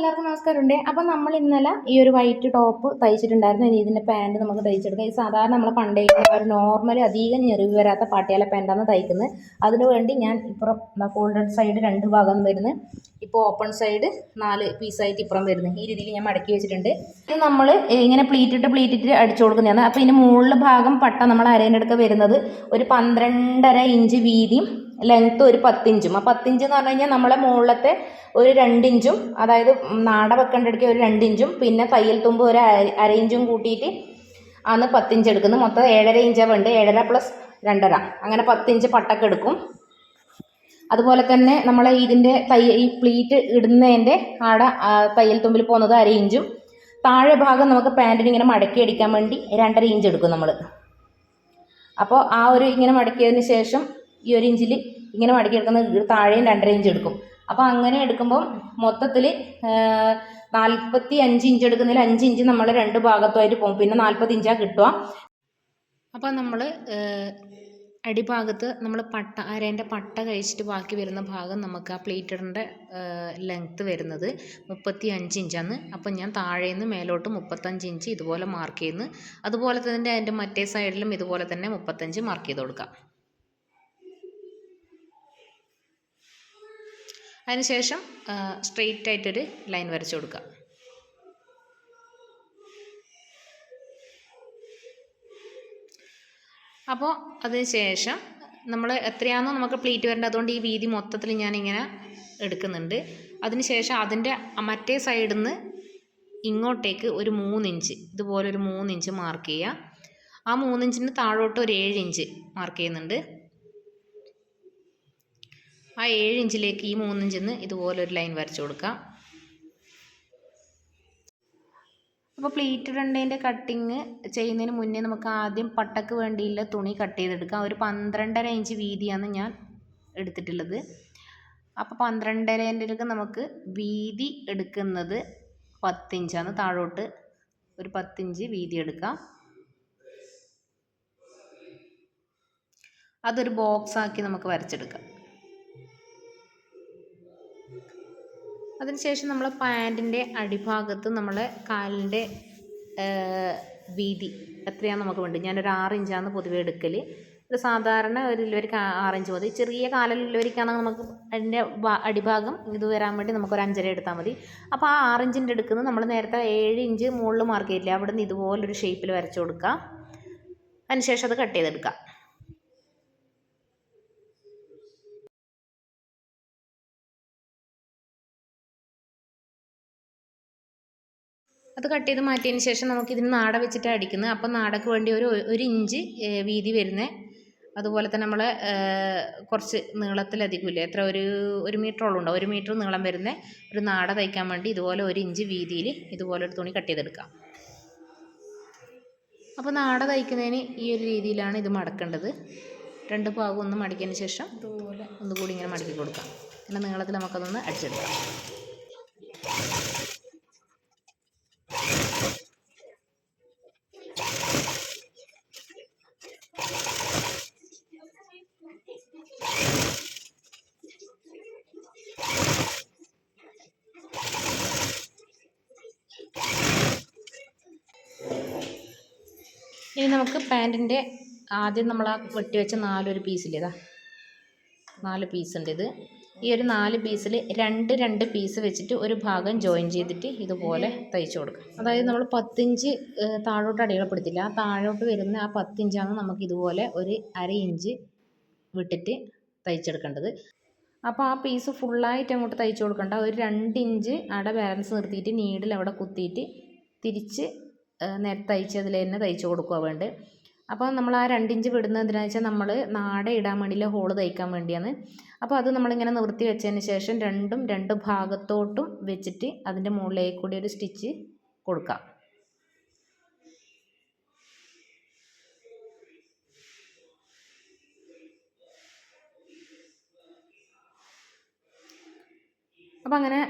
എല്ലാവർക്കും നമസ്കാരമുണ്ട്. അപ്പോൾ നമ്മൾ ഇന്നലെ ഈ ഒരു വൈറ്റ് ടോപ്പ് തയ്ച്ചിട്ടുണ്ടായിരുന്നു. ഇനി ഇതിന്റെ പാന്റ് നമുക്ക് തയ്ച്ചെടുക്കാം. ഈ സാധാരണ നമ്മൾ പണ്ടേ ഒരു നോർമൽ അധികം ഞെറിവ് വരാത്ത പാട്ടിയാല പാന്റാണ് തയ്ക്കുന്നത് അതിനു വേണ്ടി ഞാൻ ഇപ്പുറം ഫോൾഡഡ് സൈഡ് രണ്ട് ഭാഗം വരുന്നു. ഇപ്പോൾ ഓപ്പൺ സൈഡ് നാല് പീസായിട്ട് ഇപ്പുറം വരുന്നു. ഈ രീതിയിൽ ഞാൻ മടക്കി വെച്ചിട്ടുണ്ട്. ഇത് നമ്മൾ ഇങ്ങനെ പ്ലീറ്റിട്ട് പ്ലീറ്റിട്ട് അടിച്ചു കൊടുക്കുന്നതാണ്. അപ്പോൾ ഇതിന് മുകളിൽ ഭാഗം പട്ട നമ്മൾ അരേന്റെ അടുക്ക വരുന്നത് ഒരു പന്ത്രണ്ടര ഇഞ്ച് വീതിയും ലെങ്ത്ത് ഒരു പത്തിഞ്ചും. ആ പത്തിഞ്ച് എന്ന് പറഞ്ഞു കഴിഞ്ഞാൽ നമ്മളെ മുകളിലത്തെ ഒരു രണ്ടിഞ്ചും അതായത് നാട വെക്കേണ്ടടുക്ക ഒരു രണ്ടിഞ്ചും പിന്നെ തയ്യൽ തുമ്പ് ഒരു അര- ഇഞ്ചും കൂട്ടിയിട്ട് ആണ് പത്തിഞ്ച് എടുക്കുന്നത്. മൊത്തം ഏഴര ഇഞ്ചാണ് വേണ്ടത് ഏഴര പ്ലസ് രണ്ടര. അങ്ങനെ പത്തിഞ്ച് പട്ടൊക്കെ എടുക്കും. അതുപോലെ തന്നെ നമ്മൾ ഇതിന്റെ തയ്യ ഈ പ്ലീറ്റ് ഇടുന്നതിന്റെ ആടെ തയ്യൽ തുമ്പിൽ പോകുന്നത് അര ഇഞ്ചും. താഴെ ഭാഗം നമുക്ക് പാന്റിന് ഇങ്ങനെ മടക്കി അടിക്കാൻ വേണ്ടി രണ്ടര ഇഞ്ച് എടുക്കും നമ്മൾ അപ്പോൾ ആ ഒരു ഇങ്ങനെ മടക്കിയതിന് ശേഷം ഈ ഒരു ഇഞ്ചിൽ ഇങ്ങനെ മടക്കി എടുക്കുന്ന താഴെയും രണ്ടര ഇഞ്ച് എടുക്കും. അപ്പോൾ അങ്ങനെ എടുക്കുമ്പോൾ മൊത്തത്തിൽ നാൽപ്പത്തി അഞ്ച് ഇഞ്ച് എടുക്കുന്നതിൽ അഞ്ച് ഇഞ്ച് നമ്മൾ രണ്ട് ഭാഗത്തുമായിട്ട് പോകും. പിന്നെ നാൽപ്പത്തി ഇഞ്ചാണ് കിട്ടുക. അപ്പോൾ നമ്മൾ അടിഭാഗത്ത് നമ്മൾ പട്ട അരേന്റെ പട്ട കഴിച്ചിട്ട് ബാക്കി വരുന്ന ഭാഗം നമുക്ക് ആ പ്ലേറ്ററിന്റെ ലെങ്ത്ത് വരുന്നത് മുപ്പത്തി അഞ്ച് ഇഞ്ചാണ് അപ്പം ഞാൻ താഴേന്ന് മേലോട്ട് മുപ്പത്തഞ്ച് ഇഞ്ച് ഇതുപോലെ മാർക്ക് ചെയ്യുന്നു. അതുപോലെ തന്നെ അതിന്റെ മറ്റേ സൈഡിലും ഇതുപോലെ തന്നെ മുപ്പത്തഞ്ച് മാർക്ക് ചെയ്ത് കൊടുക്കാം. അതിനുശേഷം സ്ട്രെയിറ്റ് ആയിട്ടൊരു ലൈൻ വരച്ചു കൊടുക്കുക അപ്പോൾ അതിനുശേഷം നമ്മൾ എത്രയാണോ നമുക്ക് പ്ലീറ്റ് വരേണ്ടത് അതുകൊണ്ട് ഈ വീതി മൊത്തത്തിൽ ഞാനിങ്ങനെ എടുക്കുന്നുണ്ട്. അതിന് ശേഷം അതിന്റെ മറ്റേ സൈഡിൽ നിന്ന് ഇങ്ങോട്ടേക്ക് ഒരു മൂന്നിഞ്ച് ഇതുപോലെ ഒരു മൂന്നിഞ്ച് മാർക്ക് ചെയ്യുക. ആ മൂന്നിഞ്ചിന് താഴോട്ട് ഒരു ഏഴ് ഇഞ്ച് മാർക്ക് ചെയ്യുന്നുണ്ട്. ആ ഏഴ് ഇഞ്ചിലേക്ക് ഈ മൂന്നിഞ്ചിന്ന് ഇതുപോലെ ഒരു ലൈൻ വരച്ചു കൊടുക്കാം. അപ്പോൾ പ്ലീറ്റ് ഇടേണ്ടതിന്റെ കട്ടിങ് ചെയ്യുന്നതിന് മുന്നേ നമുക്ക് ആദ്യം പട്ടക്ക് വേണ്ടിയുള്ള തുണി കട്ട് ചെയ്തെടുക്കാം. ഒരു പന്ത്രണ്ടര ഇഞ്ച് വീതിയാണ് ഞാൻ എടുത്തിട്ടുള്ളത്. അപ്പോൾ പന്ത്രണ്ടരേന്റെ നമുക്ക് വീതി എടുക്കുന്നത് പത്തിഞ്ചാണ്. താഴോട്ട് ഒരു പത്തിഞ്ച് വീതി എടുക്കാം. അതൊരു ബോക്സ് ആക്കി നമുക്ക് വരച്ചെടുക്കാം. അതിനുശേഷം നമ്മൾ പാന്റിന്റെ അടിഭാഗത്ത് നമ്മൾ കാലിന്റെ വീതി എത്രയാണ് നമുക്ക് വേണ്ടത് ഞാനൊരു ആറ് ഇഞ്ചാണ് പൊതുവെ എടുക്കൽ ഒരു സാധാരണ ഒരു ഇല്ലവർക്ക് ആറ് ഇഞ്ച് മതി. ചെറിയ കാലിലുള്ളവരിക്കാണെങ്കിൽ നമുക്ക് അതിന്റെ അടിഭാഗം ഇത് വരാൻ വേണ്ടി നമുക്കൊരു അഞ്ചര എടുത്താൽ മതി. അപ്പോൾ ആ ആറ് ഇഞ്ചിന്റെ എടുക്കുന്നത് നമ്മൾ നേരത്തെ ഏഴ് ഇഞ്ച് മുകളിൽ മാർക്ക് ചെയ്തില്ല അവിടെ നിന്ന് ഇതുപോലൊരു ഷേപ്പിൽ വരച്ചു കൊടുക്കുക. അതിനുശേഷം അത് കട്ട് ചെയ്തെടുക്കുക. അത് കട്ട് ചെയ്ത് മാറ്റിയതിന് ശേഷം നമുക്ക് ഇതിന് നാട വെച്ചിട്ട് അടിക്കുന്നത് അപ്പം നാടക്ക് വേണ്ടി ഒരു ഒരു ഇഞ്ച് വീതി വരുന്ന. അതുപോലെ തന്നെ നമ്മൾ കുറച്ച് നീളത്തിലധികമില്ലേ എത്ര ഒരു ഒരു മീറ്ററോളം ഉണ്ടോ ഒരു മീറ്റർ നീളം വരുന്ന. ഒരു നാട തയ്ക്കാൻ വേണ്ടി ഇതുപോലെ ഒരു ഇഞ്ച് വീതിയിൽ ഇതുപോലെ ഒരു തുണി കട്ട് ചെയ്തെടുക്കാം. അപ്പോൾ നാട തയ്ക്കുന്നതിന് ഈ ഒരു രീതിയിലാണ് ഇത് മടക്കേണ്ടത്. രണ്ട് ഭാഗം ഒന്ന് മടക്കിയതിന് ശേഷം ഇതുപോലെ. ഒന്നുകൂടി ഇങ്ങനെ മടക്കി കൊടുക്കാം. പിന്നെ നീളത്തിൽ നമുക്കതൊന്ന് അടിച്ചെടുക്കാം. ഇനി നമുക്ക് പാന്റിന്റെ ആദ്യം നമ്മൾ ആ വെട്ടിവെച്ച നാലൊരു പീസിലേതാ നാല് പീസ് ഉണ്ട് ഇത്. ഈ ഒരു നാല് പീസിൽ രണ്ട് രണ്ട് പീസ് വെച്ചിട്ട് ഒരു ഭാഗം ജോയിൻ ചെയ്തിട്ട് ഇതുപോലെ തയ്ച്ചു കൊടുക്കാം. അതായത് നമ്മൾ പത്തിഞ്ച് താഴോട്ട് അടയാളപ്പെടുത്തില്ല ആ താഴോട്ട് വരുന്ന ആ പത്തിഞ്ചാണ് നമുക്ക് ഇതുപോലെ ഒരു അര ഇഞ്ച് വിട്ടിട്ട് തയ്ച്ചെടുക്കേണ്ടത്. അപ്പോൾ ആ പീസ് ഫുള്ളായിട്ട് അങ്ങോട്ട് തയ്ച്ചു കൊടുക്കണ്ട. ഒരു രണ്ട് ഇഞ്ച് അവിടെ ബാലൻസ് നിർത്തിയിട്ട് നീഡിൽ അവിടെ കുത്തിയിട്ട് തിരിച്ച് നേരത്തെ തയ്ച്ചതിൽ തന്നെ തയ്ച്ചു കൊടുക്കുക വേണ്ടത് അപ്പോൾ നമ്മൾ ആ രണ്ടിഞ്ച് വിടുന്നത് വെച്ചാൽ നമ്മൾ നാട ഇടാൻ വേണ്ടിയില്ല ഹോൾ തയ്ക്കാൻ വേണ്ടിയാണ് അപ്പോൾ അത് നമ്മളിങ്ങനെ നിവർത്തി വെച്ചതിന് ശേഷം രണ്ടും രണ്ട് ഭാഗത്തോട്ടും വെച്ചിട്ട് അതിന്റെ മുകളിലേക്ക് കൂടി ഒരു സ്റ്റിച്ച് കൊടുക്കാം. അപ്പം അങ്ങനെ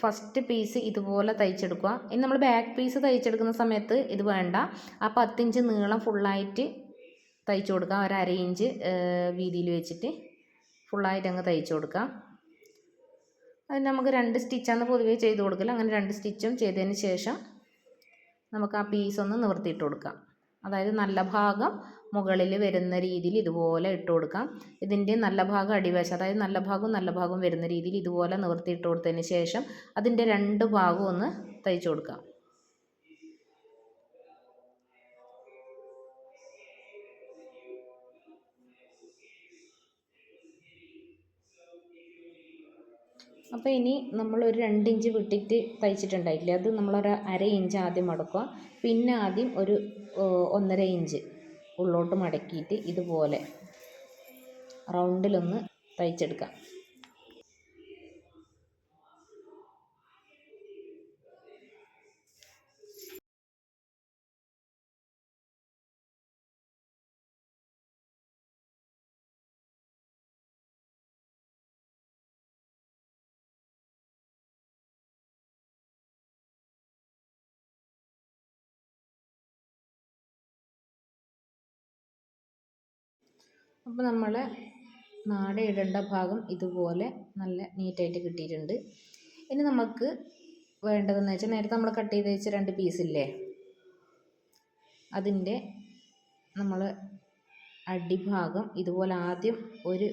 ഫസ്റ്റ് പീസ് ഇതുപോലെ തയ്ച്ചെടുക്കുക. ഇനി നമ്മൾ ബാക്ക് പീസ് തയ്ച്ചെടുക്കുന്ന സമയത്ത് ഇത് വേണ്ട. ആ പത്തിഞ്ച് നീളം ഫുള്ളായിട്ട് തയ്ച്ചു കൊടുക്കുക. ഒരു അര ഇഞ്ച് വീതിയിൽ വെച്ചിട്ട് ഫുള്ളായിട്ട് അങ്ങ് തയ്ച്ചു കൊടുക്കുക. അത് നമുക്ക് രണ്ട് സ്റ്റിച്ചാണ് പൊതുവേ ചെയ്ത് കൊടുക്കൽ അങ്ങനെ രണ്ട് സ്റ്റിച്ചും ചെയ്തതിന് ശേഷം നമുക്ക് ആ പീസ് ഒന്ന് നിവർത്തിയിട്ട് കൊടുക്കാം. അതായത് നല്ല ഭാഗം മുകളിൽ വരുന്ന രീതിയിൽ ഇതുപോലെ ഇട്ട് കൊടുക്കാം. ഇതിന്റെ നല്ല ഭാഗം അടിവശം അതായത് നല്ല ഭാഗവും നല്ല ഭാഗവും വരുന്ന രീതിയിൽ ഇതുപോലെ നിവർത്തി ഇട്ട് കൊടുത്തതിന് ശേഷം അതിന്റെ രണ്ട് ഭാഗവും ഒന്ന് തയ്ച്ചു കൊടുക്കാം. അപ്പോൾ ഇനി നമ്മളൊരു രണ്ട് ഇഞ്ച് വിട്ടിട്ട് തയ്ച്ചിട്ടുണ്ടായിട്ടില്ലേ? അത് നമ്മളൊരു അര ഇഞ്ച് ആദ്യം മടക്കുക പിന്നെ ആദ്യം ഒരു ഒന്നര ഇഞ്ച്. ഉള്ളോട്ട് മടക്കിയിട്ട് ഇതുപോലെ റൗണ്ടിലൊന്ന് തയ്ച്ചെടുക്കാം. അപ്പോൾ നമ്മൾ നാട ഇടേണ്ട ഭാഗം ഇതുപോലെ നല്ല നീറ്റായിട്ട് കിട്ടിയിട്ടുണ്ട്. ഇനി നമുക്ക് വേണ്ടതെന്ന് വെച്ചാൽ നേരത്തെ നമ്മൾ കട്ട് ചെയ്ത് വെച്ച രണ്ട് പീസില്ലേ അതിന്റെ നമ്മൾ അടിഭാഗം ഇതുപോലെ ആദ്യം ഒരു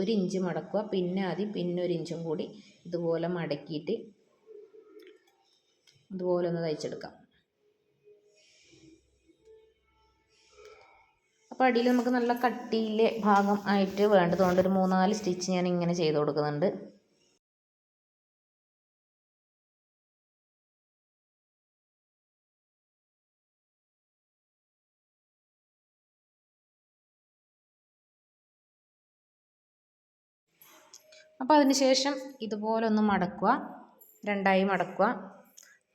ഒരു ഇഞ്ച് മടക്കുക പിന്നെ ആദ്യം പിന്നെ ഒരു ഇഞ്ചും കൂടി ഇതുപോലെ മടക്കിയിട്ട് ഇതുപോലെ ഒന്ന് തയ്ച്ചെടുക്കാം. അപ്പോൾ അടിയിൽ നമുക്ക് നല്ല കട്ടിയിലെ ഭാഗം ആയിട്ട് വേണ്ടതുകൊണ്ട് ഒരു മൂന്നാൽ സ്റ്റിച്ച് ഞാൻ ഇങ്ങനെ ചെയ്ത് കൊടുക്കുന്നുണ്ട്. അപ്പോൾ അതിന് ശേഷം ഇതുപോലെ ഒന്ന് മടക്കുക. രണ്ടായി മടക്കുക.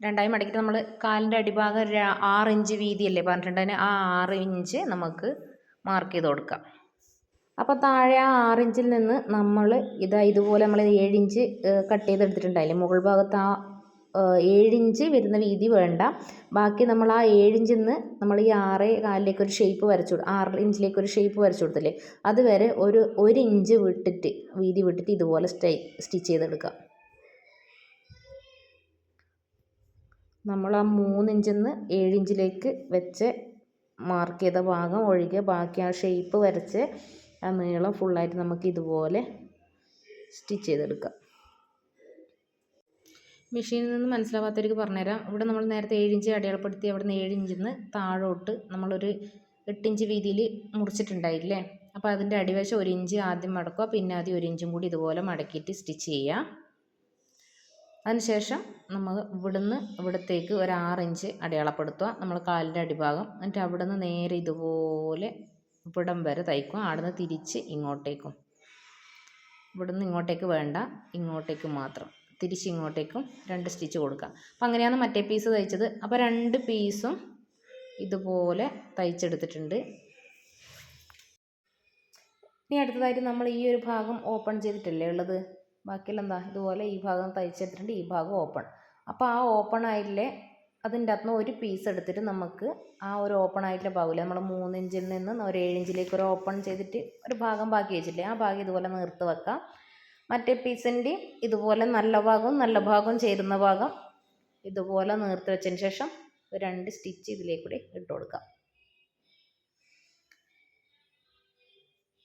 രണ്ടായി മടക്കിയിട്ട് നമ്മൾ കാലിന്റെ അടിഭാഗം ആറ് ഇഞ്ച് വീതിയല്ലേ പറഞ്ഞിട്ടുണ്ടെങ്കിൽ ആ ആറ് ഇഞ്ച് നമുക്ക് മാർക്ക് ചെയ്ത് കൊടുക്കാം. അപ്പോൾ താഴെ ആ ആറിഞ്ചിൽ നിന്ന് നമ്മൾ ഇതാ ഇതുപോലെ നമ്മൾ ഏഴിഞ്ച് കട്ട് ചെയ്തെടുത്തിട്ടുണ്ടായില്ലേ? മുകൾ ഭാഗത്ത് ആ ഏഴിഞ്ച് വരുന്ന വീതി വേണ്ട. ബാക്കി നമ്മൾ ആ ഏഴിഞ്ചിൽ നിന്ന് നമ്മൾ ഈ ആറ് കാലിലേക്ക് ഒരു ഷേപ്പ് വരച്ചു ആറ് ഇഞ്ചിലേക്ക് ഒരു ഷേപ്പ് വരച്ചു കൊടുത്തില്ലേ? അതുവരെ ഒരു ഒരു ഇഞ്ച് വിട്ടിട്ട് വീതി വിട്ടിട്ട് ഇതുപോലെ സ്റ്റൈ സ്റ്റിച്ച് ചെയ്തെടുക്കുക. നമ്മൾ ആ മൂന്നിഞ്ചിൽ നിന്ന് ഏഴിഞ്ചിലേക്ക് വെച്ച് മാർക്ക് ചെയ്ത ഭാഗം ഒഴികെ ബാക്കി ആ ഷേപ്പ് വരച്ച് ആ നീളം ഫുള്ളായിട്ട് നമുക്ക് ഇതുപോലെ സ്റ്റിച്ച് ചെയ്തെടുക്കാം. മെഷീനിൽ നിന്ന് മനസ്സിലാവാത്തവർക്ക് പറഞ്ഞുതരാം. ഇവിടെ നമ്മൾ നേരത്തെ ഏഴിഞ്ച് അടയാളപ്പെടുത്തി അവിടെ നിന്ന് ഏഴിഞ്ചിൽ നിന്ന് താഴോട്ട് നമ്മളൊരു എട്ടിഞ്ച് വീതിയിൽ മുറിച്ചിട്ടുണ്ടായില്ലേ? അപ്പോൾ അതിന്റെ അടിവശം ഒരു ഇഞ്ച് ആദ്യം മടക്കുക. പിന്നെ ആദ്യം ഒരു ഇഞ്ചും കൂടി ഇതുപോലെ മടക്കിയിട്ട് സ്റ്റിച്ച് ചെയ്യുക. അതിനുശേഷം നമ്മൾ ഇവിടുന്ന് ഇവിടത്തേക്ക് ഒരു ആറ് ഇഞ്ച് അടയാളപ്പെടുത്തുക. നമ്മൾ കാലിന്റെ അടിഭാഗം. എന്നിട്ട് അവിടെ നിന്ന് നേരെ ഇതുപോലെ ഇവിടം വരെ തയ്ക്കും. അവിടെ തിരിച്ച് ഇങ്ങോട്ടേക്കും. ഇവിടുന്ന് ഇങ്ങോട്ടേക്ക് വേണ്ട. ഇങ്ങോട്ടേക്ക് മാത്രം. തിരിച്ച് ഇങ്ങോട്ടേക്കും രണ്ട് സ്റ്റിച്ച് കൊടുക്കുക. അപ്പം അങ്ങനെയാണ് മറ്റേ പീസ് തയ്ച്ചത്. അപ്പോൾ രണ്ട് പീസും ഇതുപോലെ തയ്ച്ചെടുത്തിട്ടുണ്ട്. ഇനി അടുത്തതായിട്ട് നമ്മൾ ഈ ഒരു ഭാഗം ഓപ്പൺ ചെയ്തിട്ടല്ലേ ഉള്ളത്? ബാക്കിയെല്ലാം എന്താ ഇതുപോലെ ഈ ഭാഗം തയ്ച്ചെടുത്തിട്ടുണ്ട് ഈ ഭാഗം ഓപ്പൺ അപ്പോൾ ആ ഓപ്പൺ ആയിട്ടില്ലേ അതിന്റെ അകത്തുനിന്ന് ഒരു പീസ് എടുത്തിട്ട് നമുക്ക് ആ ഒരു ഓപ്പൺ ആയിട്ടുള്ള ഭാഗമില്ല നമ്മൾ മൂന്ന് ഇഞ്ചിൽ നിന്ന് ഒരു ഏഴിഞ്ചിലേക്ക് ഒരു ഓപ്പൺ ചെയ്തിട്ട് ഒരു ഭാഗം ബാക്കി വെച്ചില്ലേ ആ ഭാഗം ഇതുപോലെ നിർത്ത് വെക്കാം. മറ്റേ പീസിന്റെ ഇതുപോലെ നല്ല ഭാഗവും നല്ല ഭാഗവും ചേരുന്ന ഭാഗം ഇതുപോലെ നേർത്ത് വെച്ചതിന് ശേഷം രണ്ട് സ്റ്റിച്ച് ഇതിലേക്കൂടി ഇട്ട് കൊടുക്കാം.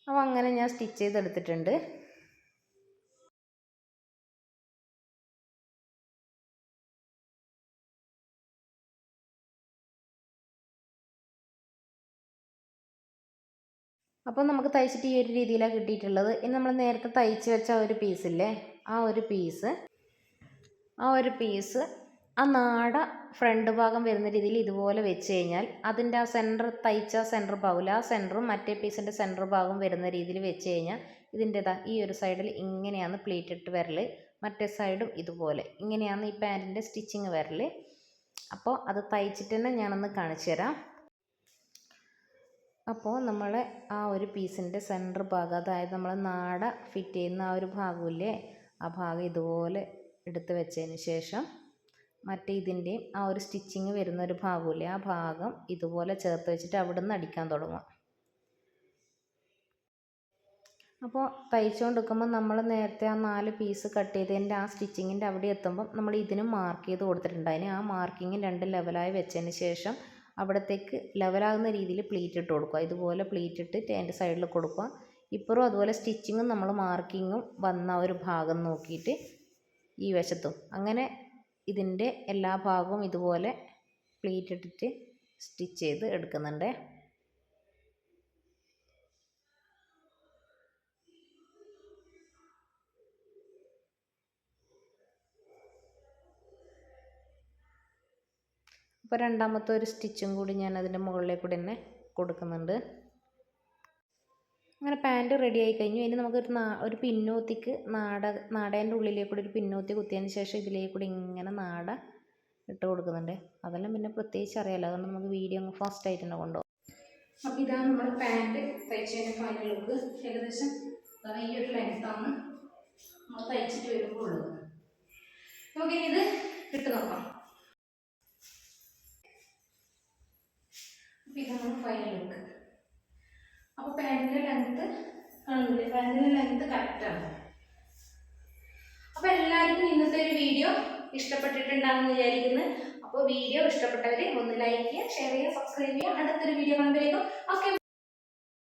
അപ്പോൾ അങ്ങനെ ഞാൻ സ്റ്റിച്ച് ചെയ്തെടുത്തിട്ടുണ്ട്. അപ്പോൾ നമുക്ക് തയ്ച്ചിട്ട് ഈ ഒരു രീതിയിലാണ് കിട്ടിയിട്ടുള്ളത്. ഇനി നമ്മൾ നേരത്തെ തയ്ച്ച് വെച്ച ഒരു പീസില്ലേ ആ ഒരു പീസ് ആ ഒരു പീസ് ആ നാട ഫ്രണ്ട് ഭാഗം വരുന്ന രീതിയിൽ ഇതുപോലെ വെച്ച് കഴിഞ്ഞാൽ അതിന്റെ ആ സെന്റർ തയ്ച്ച സെന്റർ ഭാഗമില്ല ആ സെന്ററും മറ്റേ പീസിന്റെ സെന്റർ ഭാഗം വരുന്ന രീതിയിൽ വെച്ച് കഴിഞ്ഞാൽ ഇതിന്റെതാ ഈ ഒരു സൈഡിൽ ഇങ്ങനെയാണ് പ്ലീറ്റ് ഇട്ട് വരൽ. മറ്റേ സൈഡും ഇതുപോലെ. ഇങ്ങനെയാണ് ഈ പാന്റിന്റെ സ്റ്റിച്ചിങ് വരൽ. അപ്പോൾ അത് തയ്ച്ചിട്ട് തന്നെ ഞാനൊന്ന് കാണിച്ചു തരാം. അപ്പോൾ നമ്മൾ ആ ഒരു പീസിന്റെ സെന്റർ ഭാഗം അതായത് നമ്മൾ നാട ഫിറ്റ് ചെയ്യുന്ന ആ ഒരു ഭാഗമില്ലേ ആ ഭാഗം ഇതുപോലെ എടുത്ത് വെച്ചതിന് ശേഷം മറ്റേ ഇതിന്റെയും ആ ഒരു സ്റ്റിച്ചിങ് വരുന്ന ഒരു ഭാഗമില്ലേ ആ ഭാഗം ഇതുപോലെ ചേർത്ത് വെച്ചിട്ട് അവിടെ നിന്ന് അടിക്കാൻ തുടങ്ങാം അപ്പോൾ തയ്ച്ചുകൊണ്ട് നിൽക്കുമ്പോൾ നമ്മൾ നേരത്തെ ആ നാല് പീസ് കട്ട് ചെയ്തതിന്റെ ആ സ്റ്റിച്ചിങ്ങിന്റെ അവിടെ എത്തുമ്പം നമ്മൾ ഇതിനും മാർക്ക് ചെയ്ത് കൊടുത്തിട്ടുണ്ട്. അതിന് ആ മാർക്കിങ് രണ്ട് ലെവലായി വെച്ചതിന് ശേഷം അവിടത്തേക്ക് ലെവലാകുന്ന രീതിയിൽ പ്ലീറ്റ് ഇട്ട് കൊടുക്കുക. ഇതുപോലെ പ്ലീറ്റ് ഇട്ടിട്ട് അതിന്റെ സൈഡിൽ കൊടുക്കുക. ഇപ്പുറവും അതുപോലെ സ്റ്റിച്ചിങ്ങും നമ്മൾ മാർക്കിങ്ങും വന്ന ഒരു ഭാഗം നോക്കിയിട്ട് ഈ വശത്തും. അങ്ങനെ ഇതിന്റെ എല്ലാ ഭാഗവും ഇതുപോലെ പ്ലീറ്റ് ഇട്ടിട്ട് സ്റ്റിച്ച് ചെയ്ത് എടുക്കുന്നുണ്ട്. അപ്പോൾ രണ്ടാമത്തെ ഒരു സ്റ്റിച്ചും കൂടി ഞാൻ അതിന്റെ മുകളിലേക്ക് കൂടി തന്നെ കൊടുക്കുന്നുണ്ട്. അങ്ങനെ പാന്റ് റെഡി ആയി കഴിഞ്ഞു. ഇനി നമുക്കൊരു നാ ഒരു പിന്നൂത്തിക്ക് നാട നാടേന്റെ ഉള്ളിലേക്ക് കൂടി ഒരു പിന്നൂത്തി കുത്തിയതിന് ശേഷം ഇതിലേക്ക് കൂടി ഇങ്ങനെ നാട ഇട്ട് കൊടുക്കുന്നുണ്ട്. അതെല്ലാം പിന്നെ പ്രത്യേകിച്ച് അറിയാലോ അതുകൊണ്ട് നമുക്ക് വീഡിയോ അങ്ങ് ഫാസ്റ്റ് ആയിട്ട് തന്നെ കൊണ്ടുപോകും. അപ്പോൾ ഇതാണ് നമ്മുടെ പാന്റ് തയ്ച്ചതിന്റെ ഫൈനൽ ലുക്ക് ഏകദേശം ഈ ഒരു ലെങ്ത്താണ് നമ്മൾ തയ്ച്ചിട്ട് വരുമ്പോൾ ഉള്ളത്. നമുക്കിനി ഇത് ഇട്ട് നോക്കാം. ഫൈനൽ ലുക്ക് അപ്പോൾ പാന്റിന്റെ ലെങ്ത്ത് കാണില്ലേ പാന്റിന്റെ ലെങ്ത്ത് കറക്റ്റാണ് അപ്പോൾ എല്ലാവർക്കും ഇന്നത്തെ ഒരു വീഡിയോ ഇഷ്ടപ്പെട്ടിട്ടുണ്ടാകുമെന്ന് വിചാരിക്കുന്നു. അപ്പോൾ വീഡിയോ ഇഷ്ടപ്പെട്ടവർ ഒന്ന് ലൈക്ക് ചെയ്യുക ഷെയർ ചെയ്യുക സബ്സ്ക്രൈബ് ചെയ്യുക. അടുത്തൊരു വീഡിയോ കാണുമ്പോഴേക്കും. ഓക്കെ